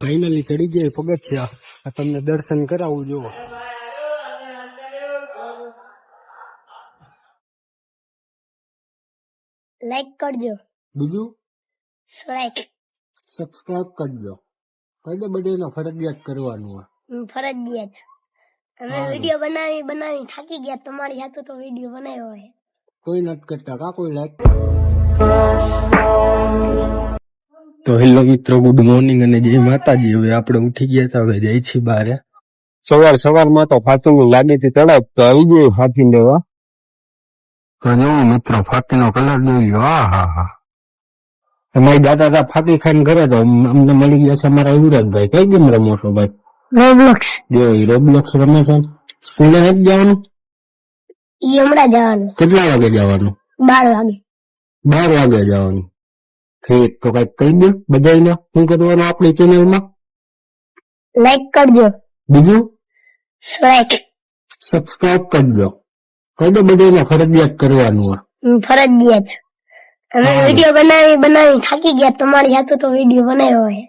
Finally ચડી ગયા પગથિયા. આ તમને દર્શન કરાવું જો લાઈક કરજો. બીજું? લાઈક સબસ્ક્રાઇબ કરજો. કઈ બધે ફરજિયાત કરવાનું હોય. ફરજિયાત. અમે હા. વીડિયો બનાવી બનાવી થાકી ગયા તમારી સાથે તો વીડિયો બનાવ્યો હોય. કોઈ નથી કરતા કા કોઈ લાઈક તો હેલો મિત્રો ગુડ મોર્નિંગ અને જય માતાજી. હવે આપણે ઉઠી ગયા હતા હવે જઈ છીએ બારે સવાર સવારમાં તો ફાતું લાગે છે તડપ તો આવી ગયું ફાતી લેવા તો જો મિત્રો ફાકીનો કલર જોઈ આ હા હા. અમારી દાદા તા ફાકી ખાઈને ઘરે તો અમને મળી ગયા છે અમારા યુવરાજભાઈ. કઈ ગેમ રમો છો ભાઈ? રોબ્લોક્સ. જો રોબ્લોક્સ રમે છે. સ્કૂલે નથી જવાનું? ઈ હમણાં જવાનું. કેટલા વાગે જવાનું? બાર વાગે. બાર વાગે જવાનું. ઠીક તો કંઈક કહી દો બધાને શું કરવાનું આપણી ચેનલમાં લાઈક કરજો બીજું લાઈક સબસ્ક્રાઇબ કરજો કહી દો બધાને ફરજિયાત કરવાનું હોય ફરજિયાત અમે હા. વીડિયો બનાવી બનાવી થાકી ગયા તમારી સાથે તો વીડિયો બનાવ્યો હોય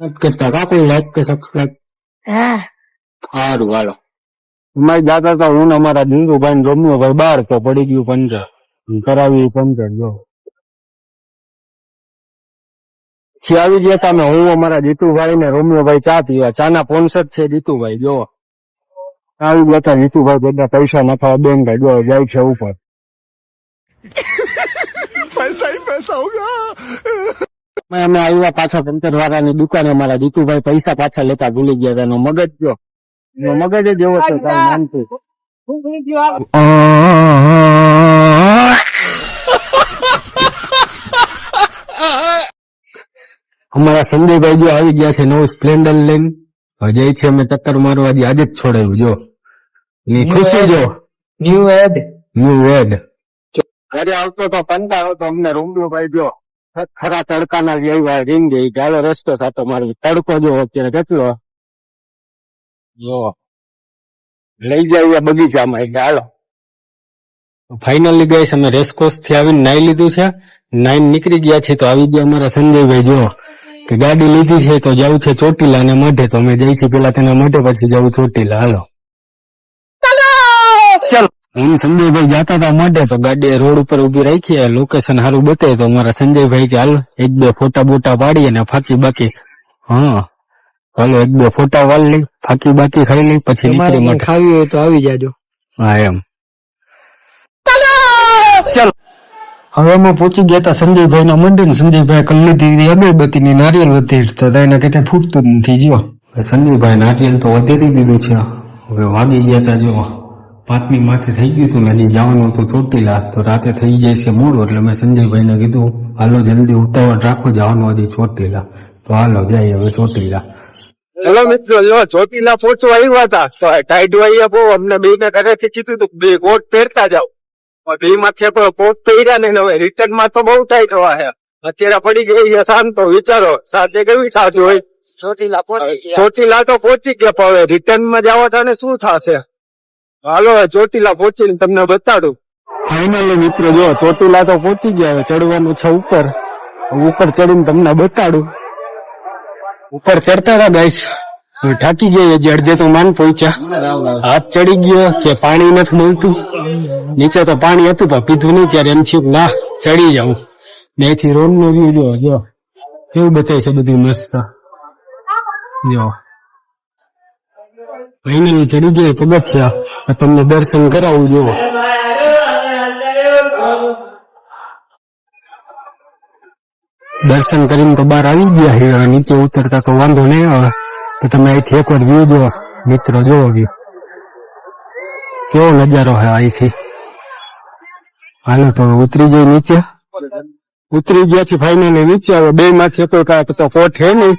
નથી કરતા કા કોઈ લાઈક કે સબસ્ક્રાઇબ હા સારું હાલો અમારી દાદા તો હું ને અમારા જીંદુભાઈ ને રોમિયોભાઈ બાર તો પડી ગયું પંચર કરાવી પંચર જો. પછી આવી ગયા તા હું અમારા જીતુભાઈ ને રોમિયોભાઈ ચા પીવા. ચા ના પોન્સર છે જીતુભાઈ જો. આવી ગયા તા જીતુભાઈ બધા પૈસા નાખવા બેન ભાઈ જો જાય છે ઉપર. અમે અમે આવ્યા પાછા પંચર વાળાની દુકાને અમારા જીતુભાઈ પૈસા પાછા લેતા ભૂલી ગયા હતા. એનો મગજ જો. મગજ જ એવો છે તારું માનતું અમારા સંજયભાઈ જો આવી ગયા છે નવું સ્પ્લેન્ડર લઈને હવે છે અમે ટક્કર મારવા આજે જ છોડાયું જો. એની ખુશી જો. ન્યુ એડ ન્યુ એડ ઘરે આવતો તો કંટાળો તો અમને રૂમભાઈ જો ખરા તડકાના આવ્યા રીંગ ગઈ ગાળો રસ્તો સાતો મારો તડકો જો અત્યારે કેટલો. જો લઈ જાય બગીચામાં એટલે હાલો. ફાઇનલી ગઈ અમે રેસકોર્સથી આવીને નાઈ લીધું છે. નાઈન નીકળી ગયા છે તો આવી ગયા અમારા સંજયભાઈ જો. કે ગાડી લીધી છે તો જવું છે ચોટીલા ને મઢે. તો અમે જઈ છીએ પેલા તેના મઢે પછી જવું ચોટીલા. હાલો. ચાલો! હું સંજયભાઈ જતા હતા મઢે તો ગાડી રોડ ઉપર ઊભી રાખી લોકેશન સારું બતાવે. તો અમારા સંજયભાઈ કે હાલ એક બે ફોટા બોટા પાડીએ ને ફાકી બાકી. હા. હાલો એક બે ફોટા વાળ લઈ ફાકી બાકી ખાઈ લઈ પછી નીકળી ખાવી હોય તો આવી જાજો. હા એમ. હવે અમે પહોંચી ગયા હતા સંજયભાઈના ને સંજયભાઈ કરી લીધી અગરબત્તી ની નારિયેલ વધેરતા હતા એના કઈ ફૂટતું જ નથી જો સંજયભાઈ નારિયેલ તો વધેરી દીધું છે. હવે વાગી ગયા હતા જો પાંચમી માથે થઈ ગયું હતું ને હજી જવાનું હતું ચોટીલા. તો રાતે થઈ જાય છે મોડું એટલે મેં સંજયભાઈને કીધું હાલો જલ્દી ઉતાવળ રાખો જવાનું હજી ચોટીલા. તો હાલો જાય હવે ચોટીલા. હેલો મિત્રો જો ચોટીલા પહોંચવા આવ્યા હતા તો ટાઈટ વાઈ આપો અમને બે ને ઘરેથી કીધું હતું બે કોટ પહેરતા જાવ બે માંથી આપણે કોટ પહેર્યા ને હવે રિટર્નમાં તો બહુ ટાઈટ હવા છે અત્યારે પડી ગઈ છે શાંત તો વિચારો સાથે કેવી સાચું હોય? ચોટીલા તો પહોંચી ગયા હવે રિટર્નમાં જવા તને શું થશે? હાલો ચોટીલા પહોંચીને તમને બતાડું. ફાઈનલી મિત્રો જો ચોટીલા તો પહોંચી ગયા હવે ચડવાનું છે ઉપર. ઉપર ચડીને તમને બતાડું. ઉપર ચડતા હતા ગાઈસ થાકી ગયા હજી અડધે તો માન પહોંચ્યા. હાથ ચડી ગયો કે પાણી નથી મળતું. નીચે તો પાણી હતું પણ પીધું નહીં ત્યારે એમ થયું ના, ચડી જાઉં. બેથી રોડ નો વ્યુ જો જો એવું બતાવે છે બધું મસ્ત. જો ફાઇનલી ચડી ગયા પગથિયા. આ તમને દર્શન કરાવું, જોવો. દર્શન કરીને તો બહાર આવી ગયા છે નીચે ઉતરતા તો વાંધો નહીં આવે. તો તમે અહીંથી એકવાર વ્યૂ જુઓ. મિત્રો જોવો વ્યૂ કેવો નજારો હે અહીંથી? હાલો તો ઉતરી જઈ નીચે. ઉતરી ગયા છે ફાઇનલી નીચે. હવે બે માંથી કોઈ કાંઈક તો કોટ હે નહીં.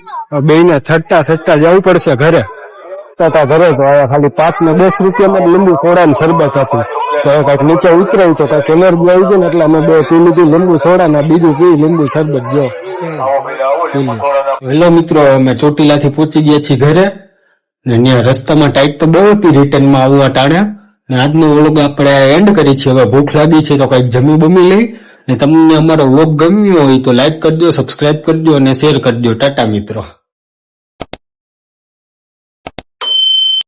બે ને છટતા છટતા જવું પડશે ઘરે. હતા ઘરે તો ખાલી પાંચ ને દસ રૂપિયામાં લીંબુ સોડા ને શરબત હતું. તો કંઈક નીચે ઉતરાયું તો કંઈક એનર્જી આવી ગઈ ને એટલે અમે બે પી લીધી લીંબુ સોડા ને બીજું પી લીંબુ શરબત જો હેલો મિત્રો, અમે ચોટીલા થી પહોંચી ગયા છીએ ઘરે ને ત્યાં રસ્તામાં ટાઈટ તો બહુ હતી રિટર્નમાં આવવા ટાણે. ને આજનો વ્લોગ આપણે એન્ડ કરી છીએ. હવે ભૂખ લાગી છે તો કંઈક જમી બમી લઈ. અને તમને અમારો વ્લોગ ગમ્યો હોય તો લાઈક કરજો સબસ્ક્રાઇબ કરજો અને શેર કરજો. ટાટા મિત્રો.